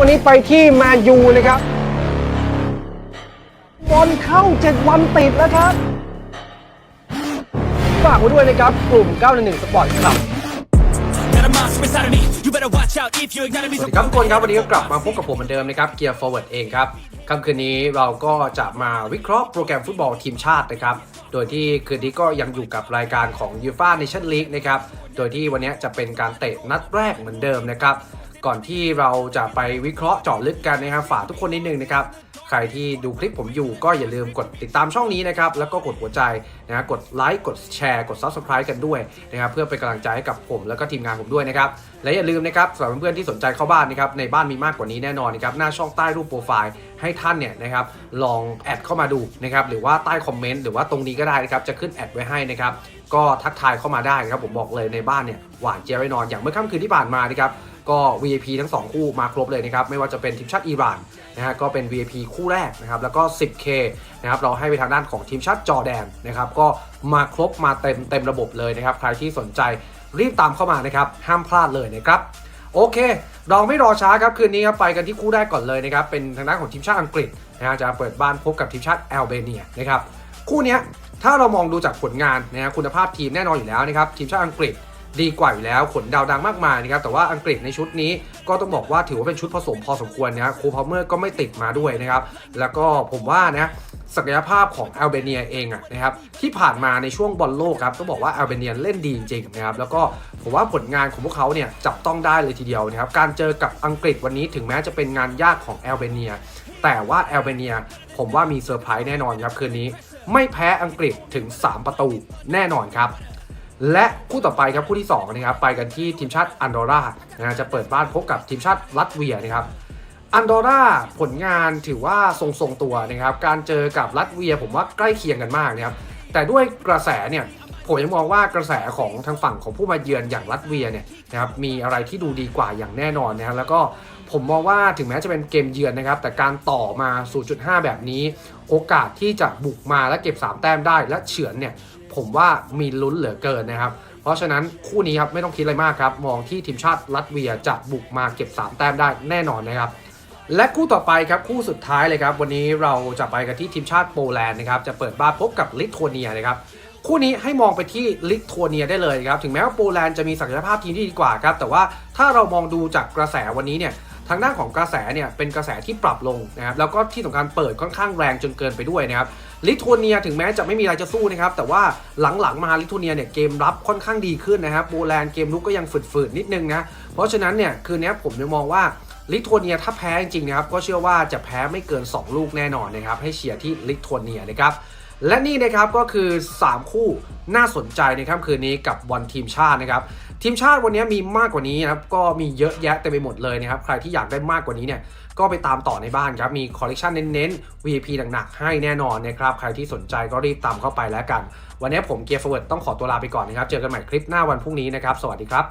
วันนี้ไปที่แมนยูนะครับบอลเข้า7วันติดแล้วครับ ฝากไว้ด้วยนะครับ กลุ่ม 911 สปอร์ตครับสวัสดีครับทุกคนครับ วันนี้ก็กลับมาพบกับผมเหมือนเดิมนะครับเกียร์ Forward เองครับค่ำคืนนี้เราก็จะมาวิเคราะห์โปรแกรมฟุตบอลทีมชาตินะครับ โดยที่คืนนี้ก็ยังอยู่กับรายการของ u f a Nation League นะครับ โดยที่วันนี้จะเป็นการเตะนัดแรกเหมือนเดิมนะครับ ก่อนที่เราจะไปวิเคราะห์เจาะลึกกันนะครับฝากทุกคนนิดนึงนะครับใครที่ดูคลิปผมอยู่ก็อย่าลืมกดติดตามช่องนี้นะครับ แล้วก็กดหัวใจนะกดไลค์กดแชร์กด Subscribe กันด้วยนะครับ เพื่อเป็นกำลังใจให้กับผมแล้วก็ทีมงานผมด้วยนะครับ และอย่าลืมนะครับสำหรับเพื่อนๆที่สนใจเข้าบ้านนะครับ ในบ้านมีมากกว่านี้แน่นอนนะครับ หน้าช่องใต้รูปโปรไฟล์ให้ท่านเนี่ยนะครับ ลองแอดเข้ามาดูนะครับ หรือว่าใต้คอมเมนต์หรือว่าตรงนี้ก็ได้นะครับ จะขึ้นแอดไว้ให้นะครับ ก็ทักทายเข้ามาได้นะครับ ผมบอกเลยในบ้านเนี่ยหวานเจี๊ยบแน่นอน อย่างเมื่อค่ำคืนที่ผ่านมานะครับ ก็ VIP ทั้ง 2 คู่มาครบเลยนะครับ ไม่ว่าจะเป็นทีมชาติอิหร่านนะฮะก็เป็น VIP คู่แรกนะครับ แล้วก็ 10K นะครับเราให้ไปทางด้านของทีมชาติจอร์แดนนะครับก็มาครบมาเต็มเต็มระบบเลยนะครับ ใครที่สนใจรีบตามเข้ามานะครับ ห้ามพลาดเลยนะครับ โอเค เราไม่รอช้าครับ คืนนี้ครับไปกันที่คู่แรกก่อนเลยนะครับ เป็นทางด้านของทีมชาติอังกฤษนะฮะจะเปิดบ้านพบกับทีมชาติแอลเบเนียนะครับคู่นี้ถ้าเรามองดูจากผลงานนะฮะคุณภาพทีมแน่นอนอยู่แล้วนะครับทีมชาติอังกฤษ ดีกว่าอยู่แล้วขนดาวดังมากมายนะครับแต่ว่าอังกฤษในชุดนี้ก็ต้องบอกว่าถือว่าเป็นชุดผสมพอสมควรนะครับโคพาเมอร์ก็ไม่ติดมาด้วยนะครับแล้วก็ผมว่านะศักยภาพของแอลเบเนียเองนะครับที่ผ่านมาในช่วงบอลโลกครับต้องบอกว่าแอลเบเนียเล่นดีจริงๆนะครับแล้วก็ผมว่าผลงานของพวกเขาเนี่ยจับต้องได้เลยทีเดียวนะครับการเจอกับอังกฤษวันนี้ถึงแม้จะเป็นงานยากของแอลเบเนียแต่ว่าแอลเบเนียผมว่ามีเซอร์ไพรส์แน่นอนครับคืนนี้ ไม่แพ้อังกฤษถึง 3 ประตูแน่นอนครับ และคู่ต่อไปครับคู่ที่2นะครับไปกันที่ทีมชาติอันดอร่านะจะเปิดบ้านพบกับทีมชาติลัตเวียนะครับอันดอร่าผลงานถือว่าทรงๆตัวนะครับการเจอกับลัตเวียผมว่าใกล้เคียงกันมากนะครับแต่ด้วยกระแสเนี่ย ผมยังมองว่ากระแสของทางฝั่งของผู้มาเยือนอย่างลัตเวียเนี่ยนะครับมีอะไรที่ดูดีกว่าอย่างแน่นอนนะครับแล้วก็ผมมองว่าถึงแม้จะเป็นเกมเยือนนะครับ แต่การต่อมา 0.5 แบบนี้ โอกาสที่จะบุกมาและเก็บ 3 แต้มได้และเฉือนเนี่ยผมว่ามีลุ้นเหลือเกินนะครับ เพราะฉะนั้นคู่นี้ครับไม่ต้องคิดอะไรมากครับ มองที่ทีมชาติลัตเวียจะบุกมาเก็บ 3 แต้มได้แน่นอนนะครับ และคู่ต่อไปครับคู่สุดท้ายเลยครับ วันนี้เราจะไปกันที่ทีมชาติโปแลนด์นะครับจะเปิดบ้านพบกับลิทัวเนียนะครับ คู่นี้ให้มองไปที่ลิทัวเนียได้เลยครับ ถึงแม้ว่าโปแลนด์จะมีศักยภาพทีมที่ดีกว่าครับ แต่ว่าถ้าเรามองดูจากกระแสวันนี้เนี่ยทางด้านของกระแสเนี่ยเป็นกระแสที่ปรับลงนะครับแล้วก็ที่สำคัญเปิดค่อนข้างแรงจนเกินไปด้วยนะครับลิทัวเนียถึงแม้จะไม่มีอะไรจะสู้นะครับแต่ว่าหลังๆมาลิทัวเนียเนี่ยเกมรับค่อนข้างดีขึ้นนะครับโปแลนด์เกมลุกก็ยังฝืดๆนิดนึงนะเพราะฉะนั้นเนี่ยคืนนี้ผมจะมองว่าลิทัวเนียถ้าแพ้จริงๆนะครับก็เชื่อว่าจะแพ้ไม่เกิน 2 ลูกแน่นอนนะครับให้เชียร์ที่ลิทัวเนียนะครับ และนี่นะครับก็คือ 3 คู่น่าสนใจในค่ำคืนนี้กับบอลทีมชาตินะครับทีมชาติวันนี้มีมากกว่านี้นะครับก็มีเยอะแยะเต็มไปหมดเลยนะครับใครที่อยากได้มากกว่านี้เนี่ยก็ไปตามต่อในบ้านครับมีคอลเลกชันเน้นๆ VIP หนักๆให้แน่นอนนะครับใครที่สนใจก็รีบตามเข้าไปแล้วกัน วันนี้ผมเกียร์ฟเวิร์ดต้องขอตัวลาไปก่อนนะครับเจอกันใหม่คลิปหน้าวันพรุ่งนี้นะครับสวัสดีครับ